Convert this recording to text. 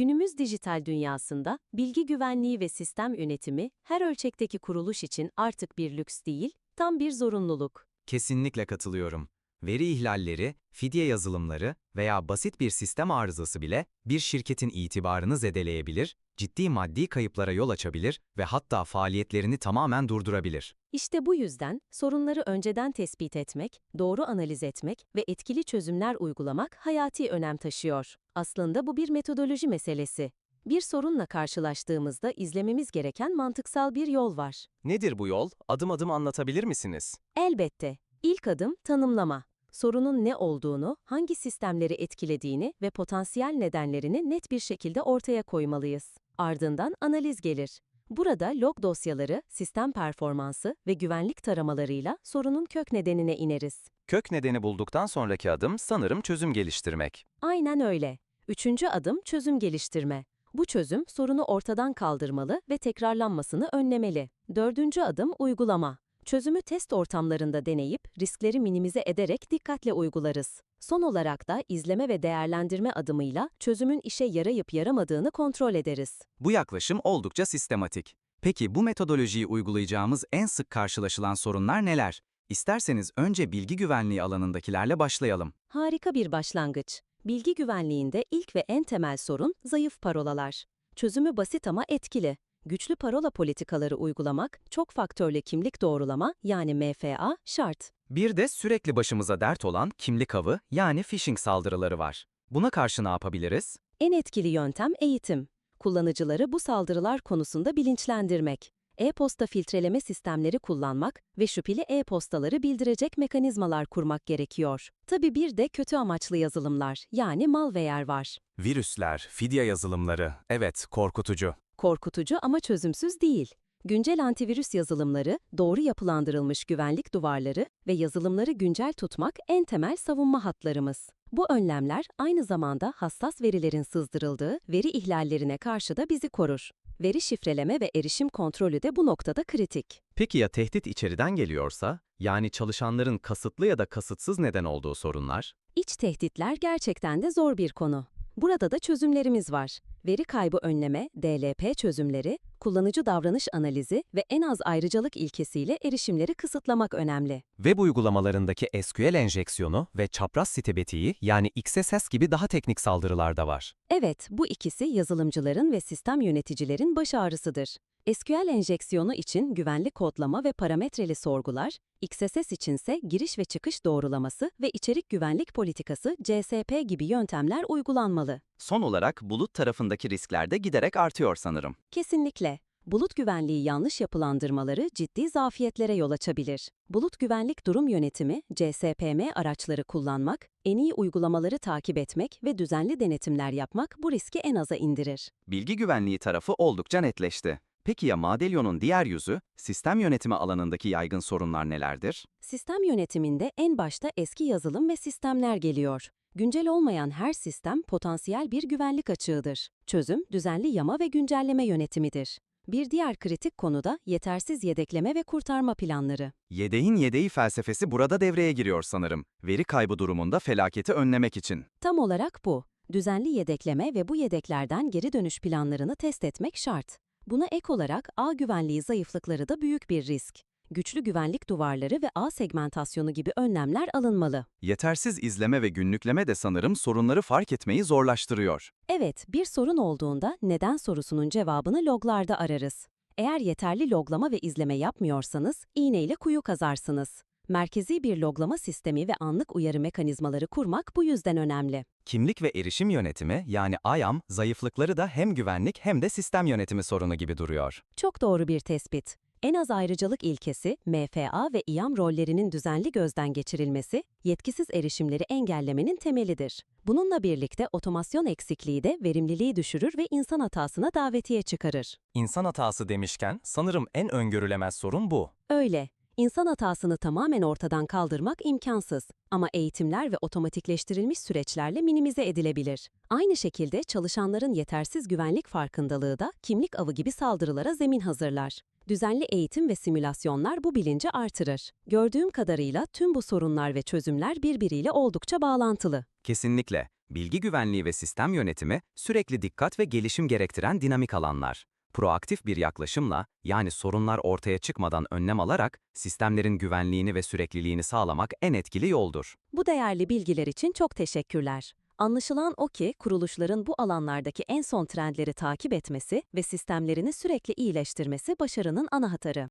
Günümüz dijital dünyasında bilgi güvenliği ve sistem yönetimi her ölçekteki kuruluş için artık bir lüks değil, tam bir zorunluluk. Kesinlikle katılıyorum. Veri ihlalleri, fidye yazılımları veya basit bir sistem arızası bile bir şirketin itibarını zedeleyebilir, ciddi maddi kayıplara yol açabilir ve hatta faaliyetlerini tamamen durdurabilir. İşte bu yüzden sorunları önceden tespit etmek, doğru analiz etmek ve etkili çözümler uygulamak hayati önem taşıyor. Aslında bu bir metodoloji meselesi. Bir sorunla karşılaştığımızda izlememiz gereken mantıksal bir yol var. Nedir bu yol? Adım adım anlatabilir misiniz? Elbette. İlk adım tanımlama. Sorunun ne olduğunu, hangi sistemleri etkilediğini ve potansiyel nedenlerini net bir şekilde ortaya koymalıyız. Ardından analiz gelir. Burada log dosyaları, sistem performansı ve güvenlik taramalarıyla sorunun kök nedenine ineriz. Kök nedeni bulduktan sonraki adım sanırım çözüm geliştirmek. Aynen öyle. Üçüncü adım çözüm geliştirme. Bu çözüm sorunu ortadan kaldırmalı ve tekrarlanmasını önlemeli. Dördüncü adım uygulama. Çözümü test ortamlarında deneyip riskleri minimize ederek dikkatle uygularız. Son olarak da izleme ve değerlendirme adımıyla çözümün işe yarayıp yaramadığını kontrol ederiz. Bu yaklaşım oldukça sistematik. Peki bu metodolojiyi uygulayacağımız en sık karşılaşılan sorunlar neler? İsterseniz önce bilgi güvenliği alanındakilerle başlayalım. Harika bir başlangıç. Bilgi güvenliğinde ilk ve en temel sorun zayıf parolalar. Çözümü basit ama etkili. Güçlü parola politikaları uygulamak, çok faktörlü kimlik doğrulama yani MFA şart. Bir de sürekli başımıza dert olan kimlik avı yani phishing saldırıları var. Buna karşı ne yapabiliriz? En etkili yöntem eğitim. Kullanıcıları bu saldırılar konusunda bilinçlendirmek. E-posta filtreleme sistemleri kullanmak ve şüpheli e-postaları bildirecek mekanizmalar kurmak gerekiyor. Tabii bir de kötü amaçlı yazılımlar yani malware var. Virüsler, fidye yazılımları, evet korkutucu. Korkutucu ama çözümsüz değil. Güncel antivirüs yazılımları, doğru yapılandırılmış güvenlik duvarları ve yazılımları güncel tutmak en temel savunma hatlarımız. Bu önlemler aynı zamanda hassas verilerin sızdırıldığı veri ihlallerine karşı da bizi korur. Veri şifreleme ve erişim kontrolü de bu noktada kritik. Peki ya tehdit içeriden geliyorsa? Yani çalışanların kasıtlı ya da kasıtsız neden olduğu sorunlar? İç tehditler gerçekten de zor bir konu. Burada da çözümlerimiz var. Veri kaybı önleme, DLP çözümleri, kullanıcı davranış analizi ve en az ayrıcalık ilkesiyle erişimleri kısıtlamak önemli. Web uygulamalarındaki SQL enjeksiyonu ve çapraz sitebetiği yani XSS gibi daha teknik saldırılar da var. Evet, bu ikisi yazılımcıların ve sistem yöneticilerin baş ağrısıdır. SQL enjeksiyonu için güvenlik kodlama ve parametreli sorgular, XSS içinse giriş ve çıkış doğrulaması ve içerik güvenlik politikası CSP gibi yöntemler uygulanmalı. Son olarak bulut tarafındaki riskler de giderek artıyor sanırım. Kesinlikle. Bulut güvenliği yanlış yapılandırmaları ciddi zafiyetlere yol açabilir. Bulut güvenlik durum yönetimi, CSPM araçları kullanmak, en iyi uygulamaları takip etmek ve düzenli denetimler yapmak bu riski en aza indirir. Bilgi güvenliği tarafı oldukça netleşti. Peki ya Madelyon'un diğer yüzü, sistem yönetimi alanındaki yaygın sorunlar nelerdir? Sistem yönetiminde en başta eski yazılım ve sistemler geliyor. Güncel olmayan her sistem potansiyel bir güvenlik açığıdır. Çözüm, düzenli yama ve güncelleme yönetimidir. Bir diğer kritik konu da yetersiz yedekleme ve kurtarma planları. Yedeğin yedeği felsefesi burada devreye giriyor sanırım. Veri kaybı durumunda felaketi önlemek için. Tam olarak bu. Düzenli yedekleme ve bu yedeklerden geri dönüş planlarını test etmek şart. Buna ek olarak ağ güvenliği zayıflıkları da büyük bir risk. Güçlü güvenlik duvarları ve ağ segmentasyonu gibi önlemler alınmalı. Yetersiz izleme ve günlükleme de sanırım sorunları fark etmeyi zorlaştırıyor. Evet, bir sorun olduğunda neden sorusunun cevabını loglarda ararız. Eğer yeterli loglama ve izleme yapmıyorsanız iğneyle kuyu kazarsınız. Merkezi bir loglama sistemi ve anlık uyarı mekanizmaları kurmak bu yüzden önemli. Kimlik ve erişim yönetimi yani IAM zayıflıkları da hem güvenlik hem de sistem yönetimi sorunu gibi duruyor. Çok doğru bir tespit. En az ayrıcalık ilkesi, MFA ve İAM rollerinin düzenli gözden geçirilmesi, yetkisiz erişimleri engellemenin temelidir. Bununla birlikte otomasyon eksikliği de verimliliği düşürür ve insan hatasına davetiye çıkarır. İnsan hatası demişken sanırım en öngörülemez sorun bu. Öyle. İnsan hatasını tamamen ortadan kaldırmak imkansız ama eğitimler ve otomatikleştirilmiş süreçlerle minimize edilebilir. Aynı şekilde çalışanların yetersiz güvenlik farkındalığı da kimlik avı gibi saldırılara zemin hazırlar. Düzenli eğitim ve simülasyonlar bu bilinci artırır. Gördüğüm kadarıyla tüm bu sorunlar ve çözümler birbiriyle oldukça bağlantılı. Kesinlikle. Bilgi güvenliği ve sistem yönetimi sürekli dikkat ve gelişim gerektiren dinamik alanlar. Proaktif bir yaklaşımla, yani sorunlar ortaya çıkmadan önlem alarak, sistemlerin güvenliğini ve sürekliliğini sağlamak en etkili yoldur. Bu değerli bilgiler için çok teşekkürler. Anlaşılan o ki kuruluşların bu alanlardaki en son trendleri takip etmesi ve sistemlerini sürekli iyileştirmesi başarının anahtarı.